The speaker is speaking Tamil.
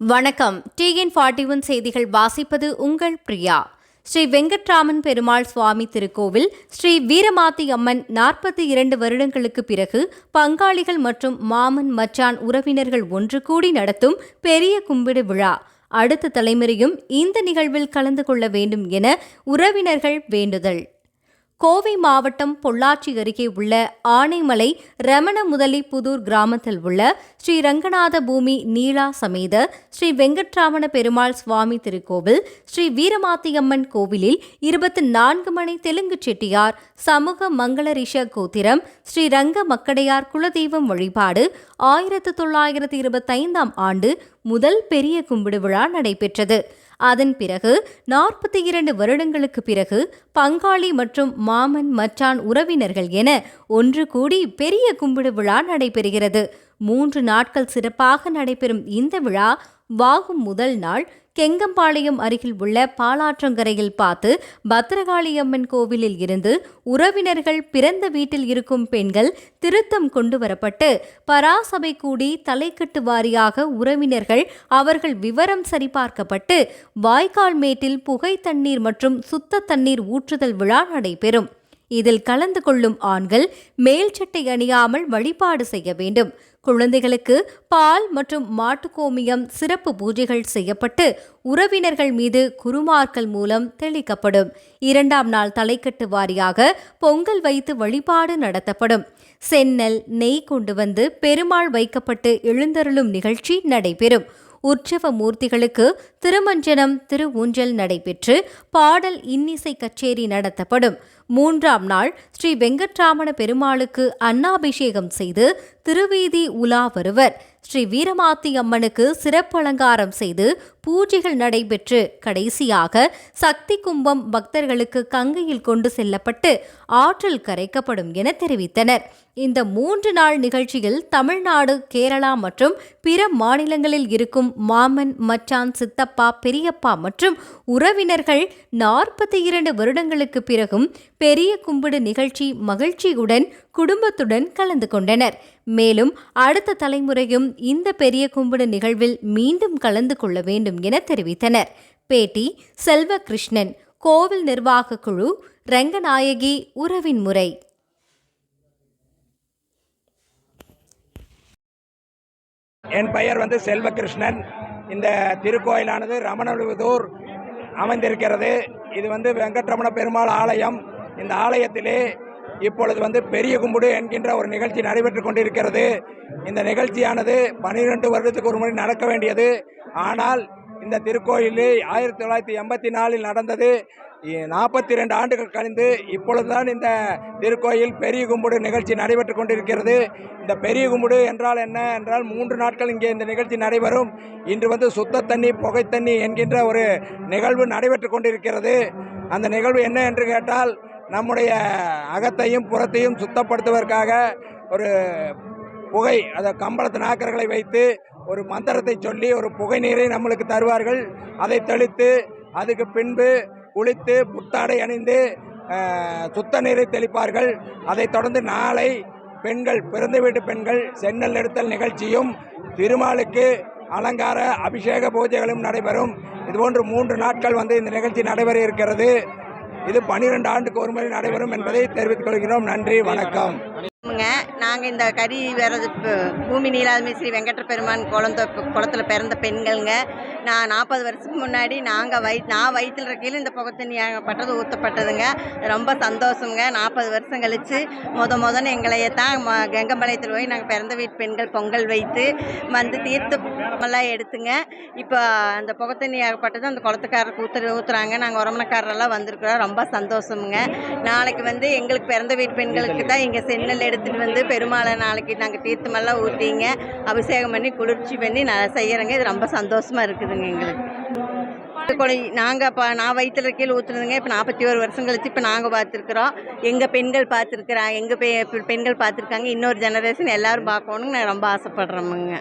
வணக்கம். டிஎன் ஃபார்ட்டி ஒன் செய்திகள் வாசிப்பது உங்கள் பிரியா. ஸ்ரீ வெங்கட்ராமன் பெருமாள் சுவாமி திருக்கோவில் ஸ்ரீ வீரமாத்தி அம்மன் நாற்பத்தி இரண்டு வருடங்களுக்கு பிறகு பங்காளிகள் மற்றும் மாமன் மச்சான் உறவினர்கள் ஒன்று கூடி நடத்தும் பெரிய கும்பிடு விழா. அடுத்த தலைமுறையும் இந்த நிகழ்வில் கலந்து கொள்ள வேண்டும் என உறவினர்கள் வேண்டுதல். கோவை மாவட்டம் பொள்ளாச்சி அருகே உள்ள ஆனைமலை ரமண முதலி புதூர் கிராமத்தில் உள்ள ஸ்ரீ ரங்கநாத பூமி நீலா சமேத ஸ்ரீ வெங்கட்ராமண பெருமாள் சுவாமி திருக்கோவில் ஸ்ரீ வீரமாத்தியம்மன் கோவிலில் இருபத்தி நான்கு மணி தெலுங்கு செட்டியார் சமூக மங்கள ரிஷ கோத்திரம் ஸ்ரீ ரங்க மக்கடையார் குலதெய்வம் வழிபாடு ஆயிரத்து தொள்ளாயிரத்து இருபத்தைந்தாம் ஆண்டு முதல் பெரிய கும்பிடு விழா நடைபெற்றது. அதன் பிறகு நாற்பத்தி இரண்டு வருடங்களுக்கு பிறகு பங்காளி மற்றும் மாமன் மச்சான் உறவினர்கள் என ஒன்று கூடி பெரிய கும்பிடு விழா நடைபெறுகிறது. மூன்று நாட்கள் சிறப்பாக நடைபெறும் இந்த விழா வாகும் முதல் நாள் கெங்கம்பாளையம் அருகில் உள்ள பாலாற்றங்கரையில் பார்த்து பத்திரகாளியம்மன் கோவிலில் இருந்து உறவினர்கள் பிறந்த வீட்டில் இருக்கும் பெண்கள் திருத்தம் கொண்டு வரப்பட்டு பராசபை கூடி தலைக்கட்டு வாரியாக உறவினர்கள் அவர்கள் விவரம் சரிபார்க்கப்பட்டு வாய்க்கால் மேட்டில் புகை தண்ணீர் மற்றும் சுத்த தண்ணீர் ஊற்றுதல் விழா நடைபெறும். இதில் கலந்து கொள்ளும் ஆண்கள் மேல் சட்டை அணியாமல் வழிபாடு செய்ய வேண்டும். குழந்தைகளுக்கு பால் மற்றும் மாட்டுக்கோமியம் சிறப்பு பூஜைகள் செய்யப்பட்டு உறவினர்கள் மீது குருமார்கள் மூலம் தெளிக்கப்படும். இரண்டாம் நாள் தலைக்கட்டு வாரியாக பொங்கல் வைத்து வழிபாடு நடத்தப்படும். சென்னல் நெய் கொண்டு வந்து பெருமாள் வைக்கப்பட்டு எழுந்தருளும் நிகழ்ச்சி நடைபெறும். உற்சவ மூர்த்திகளுக்கு திருமஞ்சனம் திருஊஞ்சல் நடைபெற்று பாடல் இன்னிசை கச்சேரி நடத்தப்படும். மூன்றாம் நாள் ஸ்ரீ வெங்கட்ராமண பெருமாளுக்கு அன்னாபிஷேகம் செய்து திருவீதி உலா வருவர். ஸ்ரீ வீரமாத்தி அம்மனுக்கு சிறப்பு அலங்காரம் செய்து பூஜைகள் நடைபெற்று கடைசியாக சக்தி கும்பம் பக்தர்களுக்கு கங்கையில் கொண்டு செல்லப்பட்டு ஆற்றில் கரைக்கப்படும் என தெரிவித்தனர். இந்த மூன்று நாள் நிகழ்ச்சியில் தமிழ்நாடு கேரளா மற்றும் பிற மாநிலங்களில் இருக்கும் மாமன் மச்சான் சித்தப்பா பெரியப்பா மற்றும் உறவினர்கள் நாற்பத்தி இரண்டு வருடங்களுக்கு பிறகும் பெரிய கும்பிடு நிகழ்ச்சி மகிழ்ச்சியுடன் குடும்பத்துடன் கலந்து கொண்டனர். மேலும் அடுத்த தலைமுறையும் இந்த பெரிய கும்பிடு நிகழ்வில் மீண்டும் கலந்து கொள்ள வேண்டும் என தெரிவித்தனர். பேட்டி செல்வகிருஷ்ணன் கோவில் நிர்வாக குழு ரங்கநாயகி உறவின் முறை. என் பெயர் வந்து செல்வகிருஷ்ணன். இந்த திருக்கோயிலானது ரமணவிதூர் அமைந்திருக்கிறது. இது வந்து வெங்கட்ரமண பெருமாள் ஆலயம். இந்த ஆலயத்திலே இப்பொழுது வந்து பெரிய கும்பிடு என்கின்ற ஒரு நிகழ்ச்சி நடைபெற்று கொண்டிருக்கிறது. இந்த நிகழ்ச்சியானது பனிரெண்டு வருடத்துக்கு ஒரு முறை நடக்க வேண்டியது. ஆனால் இந்த திருக்கோயிலில் ஆயிரத்தி தொள்ளாயிரத்தி எண்பத்தி நாலில் நடந்தது. நாற்பத்தி ரெண்டு ஆண்டுகள் கழிந்து இப்பொழுதுதான் இந்த திருக்கோயில் பெரிய கும்புடு நிகழ்ச்சி நடைபெற்று கொண்டிருக்கிறது. இந்த பெரிய கும்புடு என்றால் என்ன? என்றால் மூன்று நாட்கள் இங்கே இந்த நிகழ்ச்சி நடைபெறும். இன்று வந்து சுத்த தண்ணி புகை தண்ணி என்கின்ற ஒரு நிகழ்வு நடைபெற்று கொண்டிருக்கிறது. அந்த நிகழ்வு என்ன என்று கேட்டால் நம்முடைய அகத்தையும் புறத்தையும் சுத்தப்படுத்துவதற்காக ஒரு புகை அதை கம்பளத்து நாக்கர்களை வைத்து ஒரு மந்திரத்தை சொல்லி ஒரு புகை நீரை நம்மளுக்கு தருவார்கள். அதை தெளித்து அதுக்கு பின்பு குளித்து புத்தாடை அணிந்து சுத்த நீரை தெளிப்பார்கள். அதைத் தொடர்ந்து நாளை பெண்கள் பிறந்த வீட்டு பெண்கள் சென்னல் எடுத்தல் நிகழ்ச்சியும் திருமாலுக்கு அலங்கார அபிஷேக பூஜைகளும் நடைபெறும். இதுபோன்று மூன்று நாட்கள் வந்து இந்த நிகழ்ச்சி நடைபெற இருக்கிறது. இது பனிரெண்டு ஆண்டுக்கு ஒரு முறை நடைபெறும் என்பதை தெரிவித்துக் கொள்கிறோம். நன்றி வணக்கம். நாங்கள் இந்த கறி வரது பூமி நீலாதுமி ஸ்ரீ வெங்கட பெருமான் குளந்த குளத்தில் பிறந்த பெண்கள்ங்க. நான் நாற்பது வருஷத்துக்கு முன்னாடி நாங்கள் வயி நான் வயிற்றில் இருக்கையில் இந்த புகை தண்ணி பட்டது ஊற்றப்பட்டதுங்க ரொம்ப சந்தோஷங்க நாற்பது வருஷம் கழித்து முத முதன்னு எங்களையே தான் ம போய் நாங்கள் பிறந்த வீட்டு பெண்கள் பொங்கல் வைத்து வந்து தீர்த்தமெல்லாம் எடுத்துங்க. இப்போ அந்த புகை தண்ணி ஆகப்பட்டது அந்த குளத்துக்காரருக்கு ஊற்று ஊற்றுறாங்க நாங்கள் உரமணக்காரரெல்லாம் வந்திருக்கிறோம். ரொம்ப சந்தோஷமுங்க. நாளைக்கு வந்து எங்களுக்கு பிறந்த வீட்டு பெண்களுக்கு தான் இங்கே சென்னல் எடுத்துகிட்டு வந்து பெருமாளை நாளைக்கு நாங்கள் தீர்த்தமெல்லாம் ஊற்றிங்க அபிஷேகம் பண்ணி குளிர்ச்சி பண்ணி நான் செய்கிறேங்க இது ரொம்ப சந்தோஷமாக இருக்குதுங்க எங்களுக்கு. நாங்கள் இப்போ நான் வயிற்றில் இருக்கையில் ஊற்றுனதுங்க இப்போ நாற்பத்தி ஒரு வருஷம் கழிச்சு இப்போ நாங்கள் பார்த்துருக்குறோம். எங்கள் பெண்கள் பார்த்துருக்குறாங்க எங்கள் பெ பெண்கள் பார்த்துருக்காங்க. இன்னொரு ஜெனரேஷன் எல்லோரும் பார்க்கணுன்னு நான் ரொம்ப ஆசைப்பட்றோமுங்க